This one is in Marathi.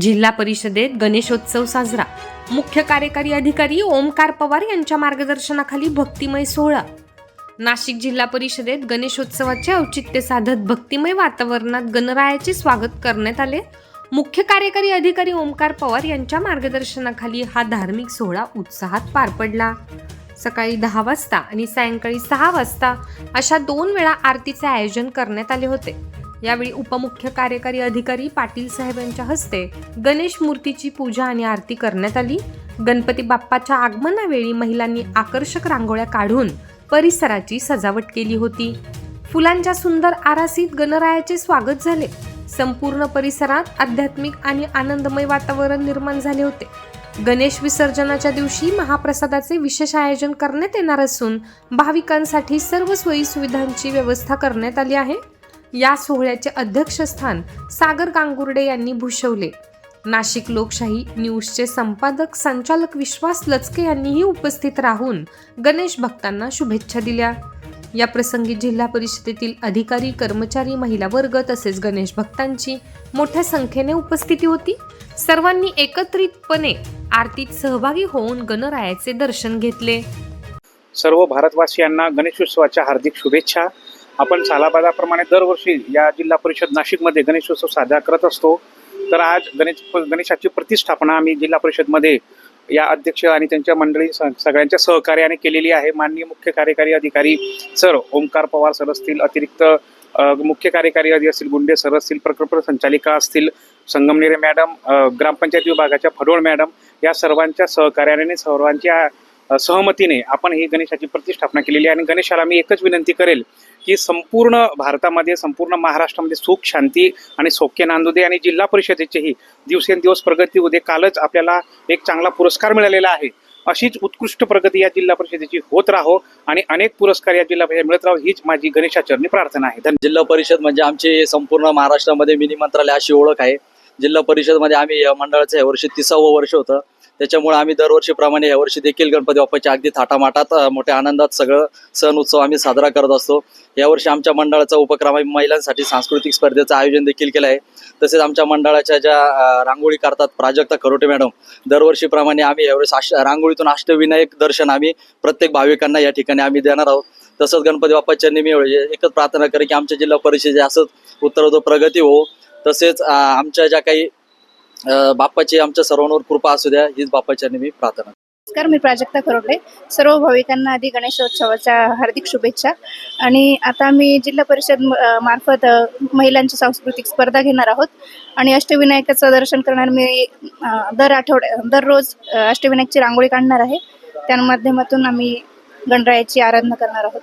जिल्हा परिषदेत गणेशोत्सव साजरा. मुख्य कार्यकारी अधिकारी ओमकार पवार यांच्या मार्गदर्शनाखाली भक्तिमय सोहळा. नाशिक जिल्हा परिषदेत गणेशोत्सवाचे औचित्य साधत भक्तिमय वातावरणात गणरायाचे स्वागत करण्यात आले. मुख्य कार्यकारी अधिकारी ओमकार पवार यांच्या मार्गदर्शनाखाली हा धार्मिक सोहळा उत्साहात पार पडला. सकाळी दहा वाजता आणि सायंकाळी सहा वाजता अशा दोन वेळा आरतीचे आयोजन करण्यात आले होते. यावेळी उपमुख्य कार्यकारी अधिकारी पाटील साहेब यांच्या हस्ते गणेश मूर्तीची पूजा आणि आरती करण्यात आली. गणपती बाप्पाच्या आगमनावेळी महिलांनी आकर्षक रांगोळ्या काढून परिसराची सजावट केली होती. फुलांच्या सुंदर आरासीत गणरायाचे स्वागत झाले. संपूर्ण परिसरात आध्यात्मिक आणि आनंदमय वातावरण निर्माण झाले होते. गणेश विसर्जनाच्या दिवशी महाप्रसादाचे विशेष आयोजन करण्यात येणार असून भाविकांसाठी सर्व सोयी सुविधांची व्यवस्था करण्यात आली आहे. या सोहळ्याचे अध्यक्षस्थान सागर गांगुर्डे यांनी भूषवले. नाशिक लोकशाही न्यूजचे संपादक संचालक विश्वास लचके यांनीही उपस्थित राहून गणेश भक्तांना शुभेच्छा दिल्या. या प्रसंगी जिल्हा परिषदेतील अधिकारी कर्मचारी महिला वर्ग तसेच गणेश भक्तांची मोठ्या संख्येने उपस्थिती होती. सर्वांनी एकत्रितपणे आरतीत सहभागी होऊन गणरायाचे दर्शन घेतले. सर्व भारतवासियांना गणेशोत्सवाच्या हार्दिक शुभेच्छा. आपण सालाबादाप्रमाणे दरवर्षी या जिल्हा परिषद नाशिकमध्ये गणेशोत्सव साजरा करत असतो. तर आज गणेश गणेशाची प्रतिष्ठापना आम्ही जिल्हा परिषदमध्ये या अध्यक्ष आणि त्यांच्या मंडळी स- सगळ्यांच्या सहकार्याने केलेली आहे. माननीय मुख्य कार्यकारी अधिकारी सर ओंकार पवार सर असतील अतिरिक्त मुख्य कार्यकारी अधिकारी असतील गुंडे सर असतील प्रकल्प संचालिका असतील संगमनेरे मॅडम ग्रामपंचायत विभागाच्या फडोळ मॅडम या सर्वांच्या सहकार्याने सर्वांच्या सहमतीने आपण ही गणेशाची प्रतिष्ठापना केलेली आहे. आणि गणेशाला मी एकच विनंती करेल की संपूर्ण भारतामध्ये संपूर्ण महाराष्ट्रामध्ये सुख शांती आणि सौख्य नांदू दे. आणि जिल्हा परिषदेचेही दिवसेंदिवस प्रगती होऊ दे. कालच आपल्याला एक चांगला पुरस्कार मिळालेला आहे. अशीच उत्कृष्ट प्रगती या जिल्हा परिषदेची होत राहो. आणि अनेक पुरस्कार या जिल्हा परिषद मिळत राहो. हीच माझी गणेशाचरणी प्रार्थना आहे. धन्यवाद. जिल्हा परिषद म्हणजे आमची संपूर्ण महाराष्ट्रामध्ये मिनी मंत्रालय अशी ओळख आहे. जिल्हा परिषदमध्ये आम्ही या मंडळाचं यावर्षी तिसावं वर्ष होतं. त्याच्यामुळे आम्ही दरवर्षीप्रमाणे यावर्षी देखील गणपती बाप्पाच्या अगदी थाटामाटात मोठ्या आनंदात सगळं सण उत्सव आम्ही साजरा करत असतो. यावर्षी आमच्या मंडळाचा उपक्रम आम्ही महिलांसाठी सांस्कृतिक स्पर्धेचं आयोजन देखील केलं आहे. तसेच आमच्या मंडळाच्या ज्या रांगोळी करतात प्राजक्ता खरोटे मॅडम दरवर्षीप्रमाणे आम्ही यावेळेस अष्ट रांगोळीतून अष्टविनायक दर्शन आम्ही प्रत्येक भाविकांना या ठिकाणी आम्ही देणार आहोत. तसंच गणपती बाप्पाच्या नेहमी एकच प्रार्थना करे की आमच्या जिल्हा परिषदे असंच उत्तरोत्तर प्रगती हो. तसेच आमच्या ज्या काही बाप्पाची आमच्या सर्वांवर कृपा असू द्या हीच बाप्पाच्या निमित्त प्रार्थना नमस्कार मी प्राजक्ता खरोडे सर्व भाविकांना आधी गणेशोत्सवाच्या हार्दिक शुभेच्छा. आणि आता मी जिल्हा परिषद मार्फत महिलांची सांस्कृतिक स्पर्धा घेणार आहोत. आणि अष्टविनायकाचं दर्शन करणार मी दर आठवड्या दररोज अष्टविनायकची रांगोळी काढणार आहे. त्या माध्यमातून आम्ही गणरायाची आराधना करणार आहोत.